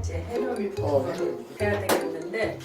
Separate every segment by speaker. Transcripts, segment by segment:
Speaker 1: 이제 해넘이
Speaker 2: 어,
Speaker 1: 부분을 해야 되겠는데 에,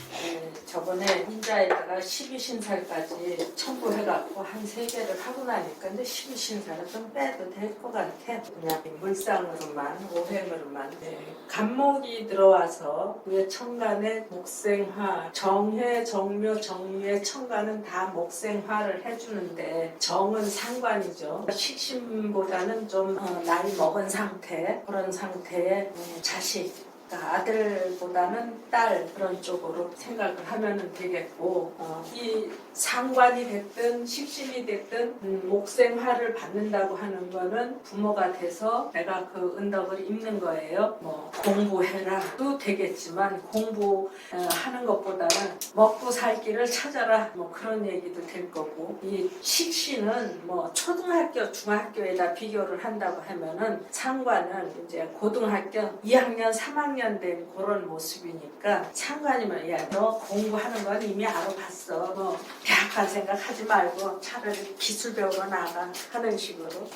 Speaker 1: 저번에 인자에다가 12신살까지 첨부해갖고 한 세 개를 하고 나니까 이제 12신살은 좀 빼도 될 것 같아. 그냥 물상으로만, 오행으로만. 네. 간목이 들어와서 왜 천간에 목생화, 정해, 정묘, 정묘의 천간은 다 목생화를 해주는데 정은 상관이죠. 식신보다는 좀 어, 나이 먹은 상태, 그런 상태의 음, 자식, 아들보다는 딸 그런 쪽으로 생각을 하면 되겠고 어, 이 상관이 됐든 식신이 됐든 음, 목생화를 받는다고 하는 거는 부모가 돼서 내가 그 은덕을 입는 거예요. 뭐 공부해라도 되겠지만 공부하는 것보다는 먹고 살 길을 찾아라 뭐 그런 얘기도 될 거고 이 식신은 뭐 초등학교 중학교에다 비교를 한다고 하면은 상관은 이제 고등학교 2학년 3학년 된 그런 모습이니까 상관이면 야 너 공부하는 건 이미 알아봤어 뭐 대학 갈 생각 하지 말고 차라리 기술 배우러 나가 하는 식으로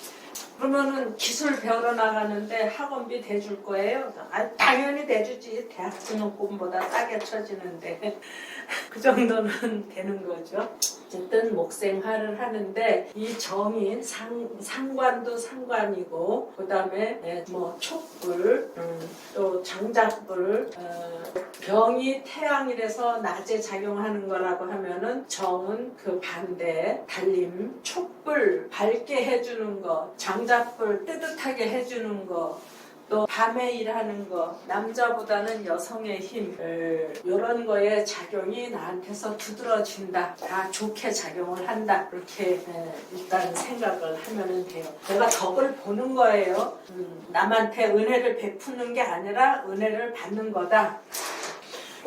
Speaker 1: 그러면은 기술 배우러 나가는데 학원비 대줄 거예요? 아, 당연히 대주지. 대학 등록금보다 싸게 쳐지는데. 그 정도는 되는 거죠. 어쨌든 목생화를 하는데 이 정인 상, 상관도 상관이고 그 다음에 뭐 촉불 음, 또 장작불 어, 병이 태양이라서 낮에 작용하는 거라고 하면은 정은 그 반대 달림 촉불 밝게 해주는 거 장작불 뜨뜻하게 해주는 거 또 밤에 일하는 거 남자보다는 여성의 힘 이런 거에 작용이 나한테서 두드러진다. 다 좋게 작용을 한다. 이렇게 에, 일단 생각을 하면 돼요. 내가 덕을 보는 거예요. 음, 남한테 은혜를 베푸는 게 아니라 은혜를 받는 거다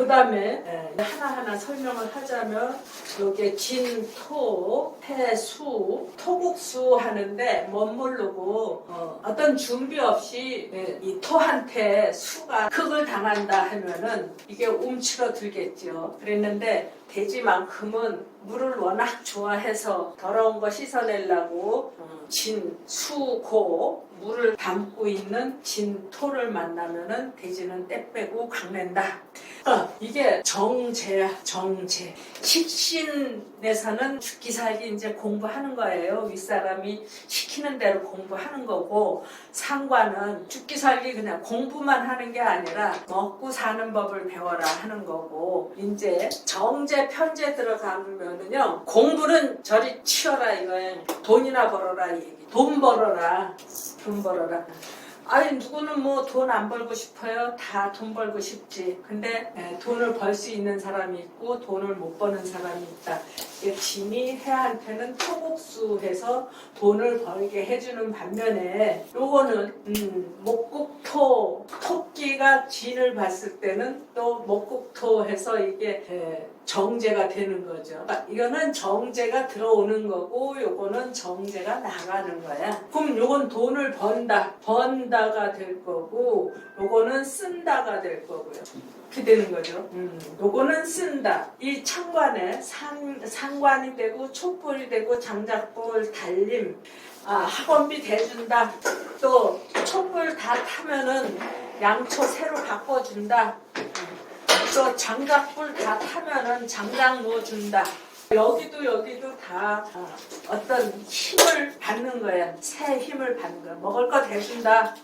Speaker 1: 그 다음에 하나하나 설명을 하자면 여기에 진, 토, 태, 수, 토국수 하는데 못 모르고 어, 떤 준비 없이 예, 이 토한테 수가 극을 당한다 하면은 이게 움츠러 들겠죠. 그랬는데 돼지만큼은 물을 워낙 좋아해서 더러운 거 씻어내려고 어, 진, 수, 고 물을 담고 있는 진토를 만나면은 돼지는 때 빼고 강낸다. 어, 이게 정제야, 정제. 식신에서는 죽기 살기 이제 공부하는 거예요. 윗사람이 시키는 대로 공부하는 거고, 상관은 죽기 살기 그냥 공부만 하는 게 아니라 먹고 사는 법을 배워라 하는 거고, 이제 정제, 편제 들어가면은요, 공부는 저리 치워라 이거예요. 돈이나 벌어라 이 얘기. 돈 벌어라. 돈 벌어라. 아니 누구는 뭐 돈 안 벌고 싶어요? 다 돈 벌고 싶지. 근데 에, 돈을 벌 수 있는 사람이 있고 돈을 못 버는 사람이 있다. 이게 진이 해한테는 토국수해서 돈을 벌게 해주는 반면에 요거는 음, 목국토 토끼가 진을 봤을 때는 또 목국토해서 이게 에, 정제가 되는 거죠. 그러니까 이거는 정제가 들어오는 거고 요거는 정제가 나가는 거야. 그럼 요건 돈을 번다. 번다가 될 거고 요거는 쓴다가 될 거고요. 되는 거죠. 음, 요거는 쓴다. 이 창관에 상, 상관이 되고 촛불이 되고 장작불 달림 아, 학원비 대준다. 또 촛불 다 타면은 양초 새로 바꿔준다. 또 장작불 다 타면은 장작 넣어준다. 여기도 여기도 다 어, 어떤 힘을 받는 거야. 새 힘을 받는 거야. 먹을 거 대준다.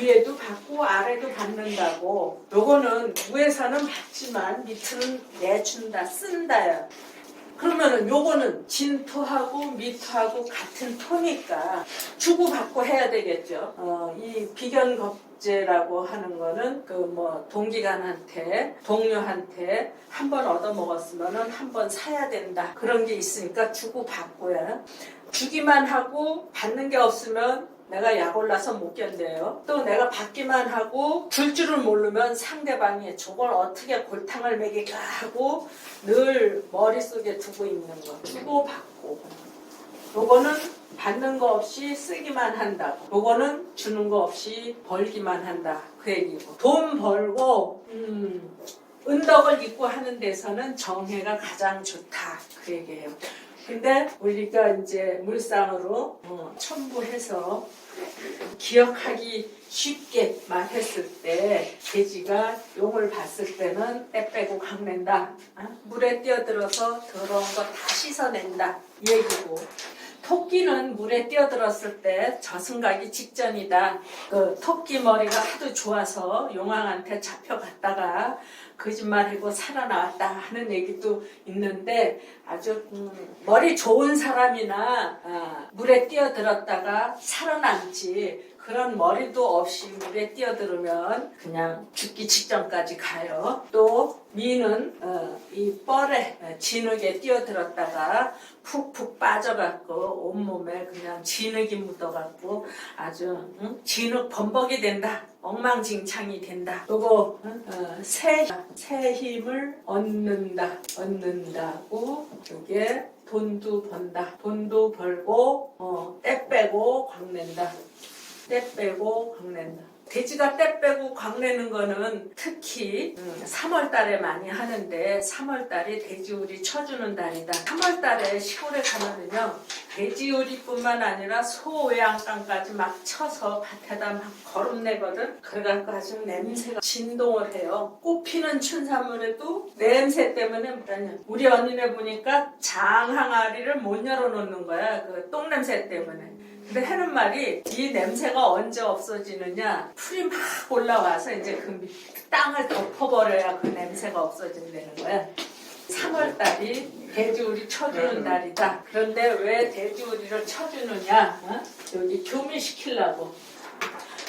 Speaker 1: 위에도 받고 아래도 받는다고. 요거는 위에서는 받지만 밑으로는 내준다, 쓴다요. 그러면은 요거는 진토하고 미토하고 같은 토니까 주고받고 해야 되겠죠. 어, 이 비견겁제라고 하는 거는 그 뭐 동기간한테 동료한테 한 번 얻어 먹었으면은 한 번 사야 된다. 그런 게 있으니까 주고받고야. 주기만 하고 받는 게 없으면 내가 약 올라서 못 견뎌요. 또 내가 받기만 하고 줄 줄을 모르면 상대방이 저걸 어떻게 골탕을 먹일까 하고 늘 머릿속에 두고 있는 거. 주고 받고. 요거는 받는 거 없이 쓰기만 한다고. 요거는 주는 거 없이 벌기만 한다. 그 얘기고. 돈 벌고, 음, 은덕을 입고 하는 데서는 정해가 가장 좋다. 그 얘기예요. 근데 우리가 이제 물상으로 어, 첨부해서 기억하기 쉽게 말했을 때 돼지가 용을 봤을 때는 때 빼고 강낸다. 어? 물에 뛰어들어서 더러운 거 다 씻어낸다. 이 얘기고 토끼는 물에 뛰어들었을 때 저승가기 직전이다. 그 토끼 머리가 하도 좋아서 용왕한테 잡혀갔다가 거짓말하고 살아나왔다 하는 얘기도 있는데 아주 음, 머리 좋은 사람이나 아, 물에 뛰어들었다가 살아남지 그런 머리도 없이 물에 뛰어들으면 그냥 죽기 직전까지 가요. 또 미는 어, 이 뻘에 어, 진흙에 뛰어들었다가 푹푹 빠져갖고 온몸에 그냥 진흙이 묻어갖고 아주 응? 진흙 범벅이 된다. 엉망진창이 된다. 요거 응? 어, 새, 새 힘을 얻는다. 얻는다고 이게 돈도 번다. 돈도 벌고 어, 때 빼고 광낸다. 때 빼고 광낸다. 돼지가 때 빼고 광내는 거는 특히 3월 달에 많이 하는데 3월 달이 돼지우리 쳐주는 달이다. 3월 달에 시골에 가면은요. 돼지우리뿐만 아니라 소 외양간까지 막 쳐서 밭에다 막 거름내거든. 그래갖고 아주 냄새가 진동을 해요. 꽃피는 춘삼물에도 냄새 때문에 뭐냐면 우리 언니네 보니까 장항아리를 못 열어놓는 거야. 그 똥냄새 때문에. 근데 하는 말이 이 냄새가 언제 없어지느냐? 풀이 막 올라와서 이제 그 밑- 땅을 덮어버려야 그 냄새가 없어진다는 거야. 3월달이 돼지우리 쳐주는 달이다. 그런데 왜 돼지우리를 쳐주느냐? 어? 여기 교미시키려고.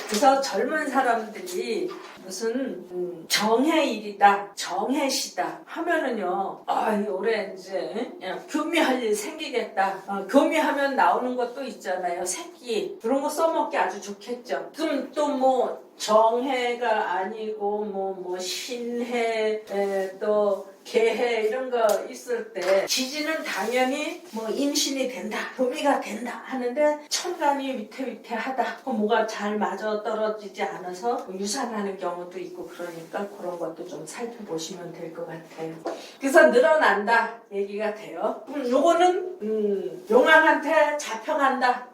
Speaker 1: 그래서 젊은 사람들이 무슨 음, 정해 일이다, 정해시다 하면은요, 아, 이 올해 이제 응? 교미할 일 생기겠다. 어, 교미하면 나오는 것도 있잖아요. 새끼 그런 거 써먹기 아주 좋겠죠. 그럼 또뭐 정해가 아니고 뭐뭐 신해 에, 또 개해 이런 거 있을 때 지지는 당연히 뭐 임신이 된다 교미가 된다 하는데 천간이 위태위태하다. 그 뭐가 잘 맞아 떨어지지 않아서 뭐 유산하는 경우도 있고 그러니까 그런 것도 좀 살펴보시면 될 것 같아요. 그래서 늘어난다 얘기가 돼요. 그럼 요거는 음, 용왕한테 잡혀간다. 아,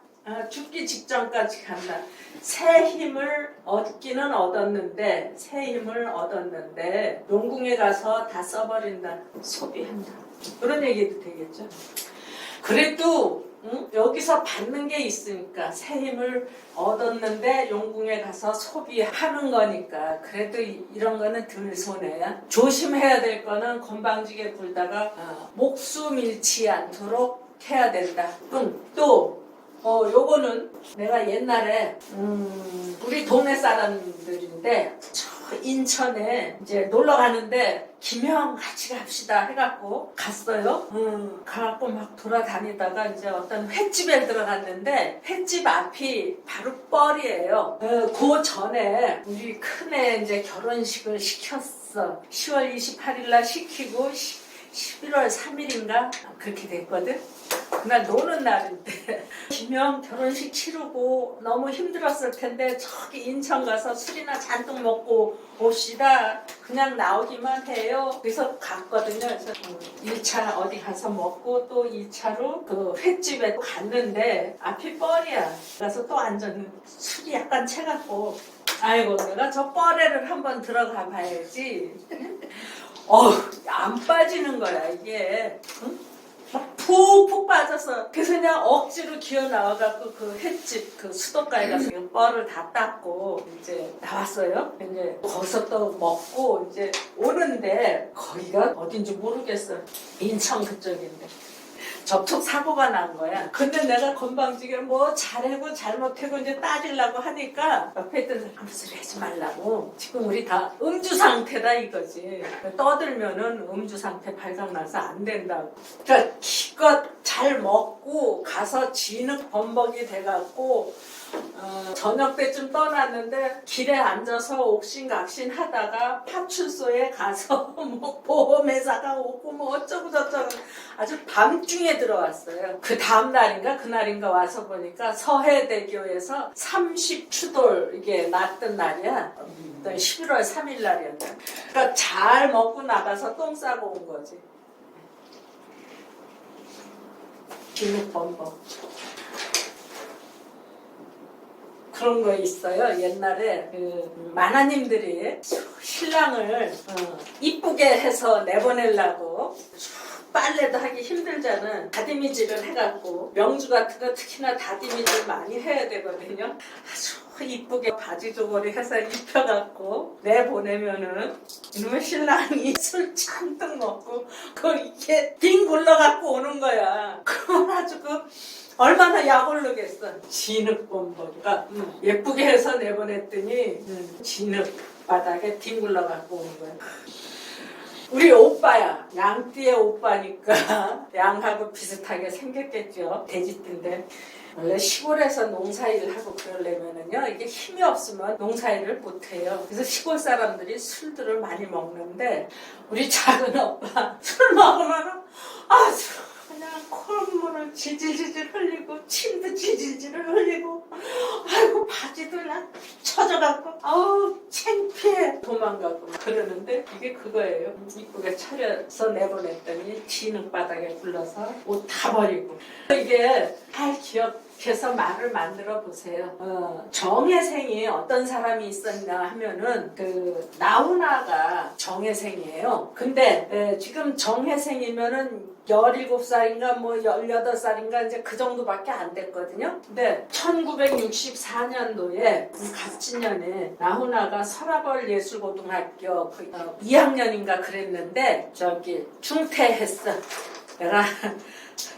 Speaker 1: 죽기 직전까지 간다. 새 힘을 얻기는 얻었는데 새 힘을 얻었는데 용궁에 가서 다 써버린다. 소비한다. 그런 얘기도 되겠죠. 그래도 응? 여기서 받는 게 있으니까 새 힘을 얻었는데 용궁에 가서 소비하는 거니까 그래도 이- 이런 거는 덜 손해야. 조심해야 될 거는 건방지게 굴다가 어, 목숨 잃지 않도록 해야 된다. 응. 또 어, 요거는 내가 옛날에, 음, 우리 동네 사람들인데, 저 인천에 이제 놀러 가는데, 김형 같이 갑시다 해갖고 갔어요. 음, 가갖고 막 돌아다니다가 이제 어떤 횟집에 들어갔는데, 횟집 앞이 바로 뻘이에요. 어, 그 전에 우리 큰애 이제 결혼식을 시켰어. 10월 28일 날 시키고, 11월 3일인가? 그렇게 됐거든. 그날 노는 날인데 김영 결혼식 치르고 너무 힘들었을 텐데 저기 인천 가서 술이나 잔뜩 먹고 옵시다. 그냥 나오기만 해요. 그래서 갔거든요. 그래서 1차 어디 가서 먹고 또 2차로 그 횟집에 갔는데 앞이 뻘이야. 그래서 또 앉았는데 술이 약간 채갖고. 아이고 내가 저 뻘에를 한번 들어가 봐야지. 어안 빠지는 거야 이게. 응? 막 푹푹 빠져서 그래서 그냥 억지로 기어 나와갖고 그 횟집 그 수도가에 가서 그 뻘을 다 닦고 이제 나왔어요. 이제 거기서 또 먹고 이제 오는데 거기가 어딘지 모르겠어. 인천 그쪽인데. 접촉 사고가 난 거야. 근데 내가 건방지게 뭐 잘하고 잘못하고 이제 따지려고 하니까 옆에 있던 사람 아무 소리 하지 말라고. 지금 우리 다 음주 상태다 이거지. 떠들면은 음주 상태 발각나서 안 된다고. 그러니까 기껏 잘 먹고 가서 진흙 범벅이 돼갖고 어, 저녁 때쯤 떠났는데 길에 앉아서 옥신각신 하다가 파출소에 가서 뭐 보험회사가 오고 뭐 어쩌고 저쩌고 아주 밤중에 들어왔어요. 그 다음 날인가 그날인가 와서 보니까 서해대교에서 30추돌 이게 났던 날이야. 11월 3일 날이었다. 그러니까 잘 먹고 나가서 똥 싸고 온 거지. 비눗범벅. 그런 거 있어요. 옛날에 그 만화님들이 신랑을 어, 이쁘게 해서 내보내려고 빨래도 하기 힘들잖아. 다디미질을 해갖고 명주 같은 거 특히나 다디미질 많이 해야 되거든요. 아주 이쁘게 바지 조거리 해서 입혀갖고 내보내면은 이놈의 신랑이 술 잔뜩 먹고 그 이게 빙 굴러갖고 오는 거야. 그건 아주 그 얼마나 약올르겠어. 진흙범벅이가 음, 예쁘게 해서 내보냈더니 음, 진흙 바닥에 뒹굴러 갖고 오는 거야. 우리 오빠야. 양띠의 오빠니까 양하고 비슷하게 생겼겠죠. 돼지띠인데. 원래 시골에서 농사일을 하고 그러려면은요, 이게 힘이 없으면 농사일을 못해요. 그래서 시골 사람들이 술들을 많이 먹는데, 우리 작은 오빠 술 먹으면은 아주 그냥 콧물을 질질질질 흘리고, 침도 질질질 흘리고, 아이고, 바지도 그냥 쳐져갖고, 아우, 창피해. 도망가고 막 그러는데, 이게 그거예요. 이쁘게 차려서 내보냈더니, 진흙 바닥에 굴러서 옷 다 버리고. 이게 잘 기억 해서 말을 만들어 보세요. 어, 정혜생이 어떤 사람이 있었냐 하면은 그 나훈아가 정혜생이에요. 근데 에, 지금 정혜생이면은 17살인가 뭐 18살인가 이제 그 정도밖에 안 됐거든요. 근데 1964년도에 그 갑진년에 나훈아가 서라벌 예술고등학교 그 2학년인가 그랬는데 저기 중퇴했어. 내가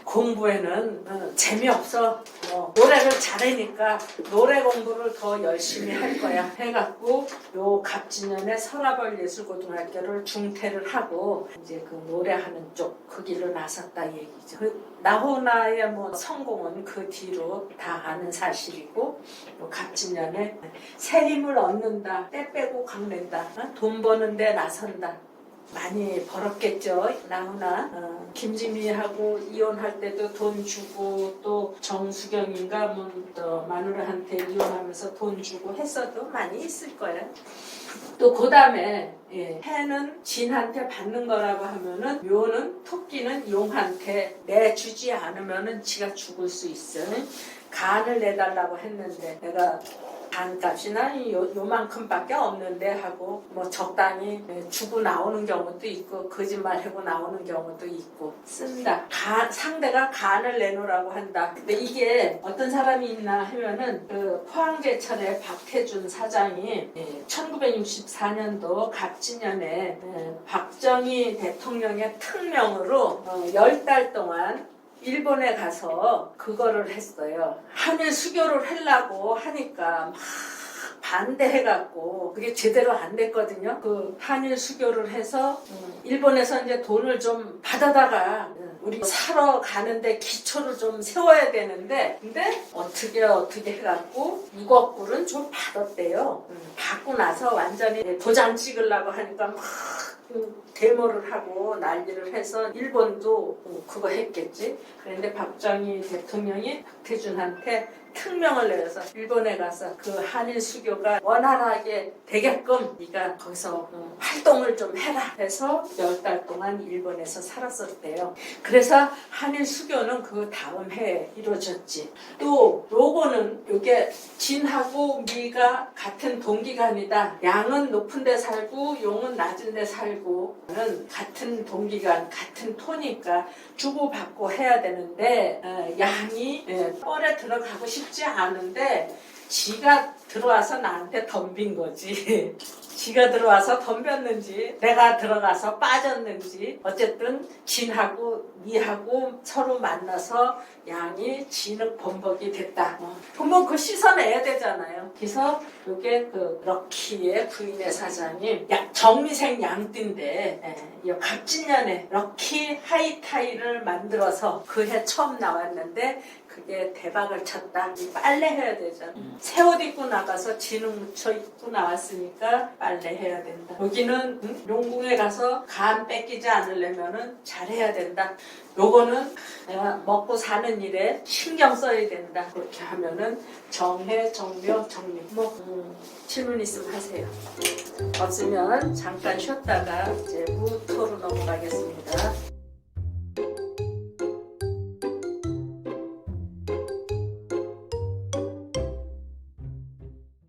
Speaker 1: 공부에는 어, 재미없어. 뭐, 노래를 잘하니까 노래 공부를 더 열심히 할 거야. 해갖고 요 갑진년에 서라벌 예술고등학교를 중퇴를 하고 이제 그 노래하는 쪽 그 길로 나섰다 얘기죠. 그 나훈아의 뭐 성공은 그 뒤로 다 아는 사실이고 요 갑진년에 세림을 얻는다. 때 빼고 강낸다. 어? 돈 버는 데 나선다. 많이 벌었겠죠. 나훈아 어, 김지미하고 이혼할 때도 돈 주고 또 정수경인가 뭐또 마누라한테 이혼하면서 돈 주고 했어도 많이 있을 거예요. 또 그 다음에 예, 해는 진한테 받는 거라고 하면은 묘는 토끼는 용한테 내주지 않으면은 지가 죽을 수 있어. 간을 내달라고 했는데 내가 간값이나 요, 요만큼밖에 없는데 하고 뭐 적당히 주고 나오는 경우도 있고 거짓말하고 나오는 경우도 있고 쓴다. 간, 상대가 간을 내놓으라고 한다. 근데 이게 어떤 사람이 있나 하면은 그 포항제철의 박태준 사장이 1964년도 갑진년에 예, 박정희 대통령의 특명으로 열달 동안 일본에 가서 그거를 했어요. 한일 수교를 하려고 하니까 막 반대해갖고 그게 제대로 안 됐거든요. 그 한일 수교를 해서 음, 일본에서 이제 돈을 좀 받아다가 음, 우리 사러 가는데 기초를 좀 세워야 되는데 근데 어떻게 어떻게 해갖고 6억 불은 좀 받았대요. 음, 받고 나서 완전히 도장 찍으려고 하니까 막그 데모를 하고 난리를 해서 일본도 어, 그거 했겠지. 그런데 박정희 대통령이 박태준한테 특명을 내려서 일본에 가서 그 한일 수교가 원활하게 되게끔 네가 거기서 어, 활동을 좀 해라 해서 열 달 동안 일본에서 살았었대요. 그래서 한일 수교는 그 다음 해에 이루어졌지. 또 요거는 요게 진하고 미가 같은 동기간이다. 양은 높은 데 살고 용은 낮은 데 살고는 같은 동기간, 같은 토니까 주고받고 해야 되는데 어, 양이 예, 뻘에 들어가고 싶지 않은데 지가 들어와서 나한테 덤빈 거지. 지가 들어와서 덤볐는지 내가 들어가서 빠졌는지 어쨌든 진하고 미하고 서로 만나서 양이 진흙 범벅이 됐다. 어. 그러면 그 씻어내야 되잖아요. 그래서 이게 그 럭키의 부인의 사장이 야- 정미생 양띠인데 예, 이 갑진년에 럭키 하이타이를 만들어서 그 해 처음 나왔는데 그게 대박을 쳤다. 이 빨래 해야 되잖아. 새옷 입고 나가서 진흙 묻혀 입고 나왔으니까 빨래 해야 된다. 여기는 응? 용궁에 가서 간 뺏기지 않으려면은 잘해야 된다. 요거는 내가 먹고 사는 일에 신경 써야 된다. 그렇게 하면은 정해, 정묘, 정리. 뭐 음, 질문 있으면 하세요. 없으면 잠깐 쉬었다가 이제 무토로 넘어가겠습니다.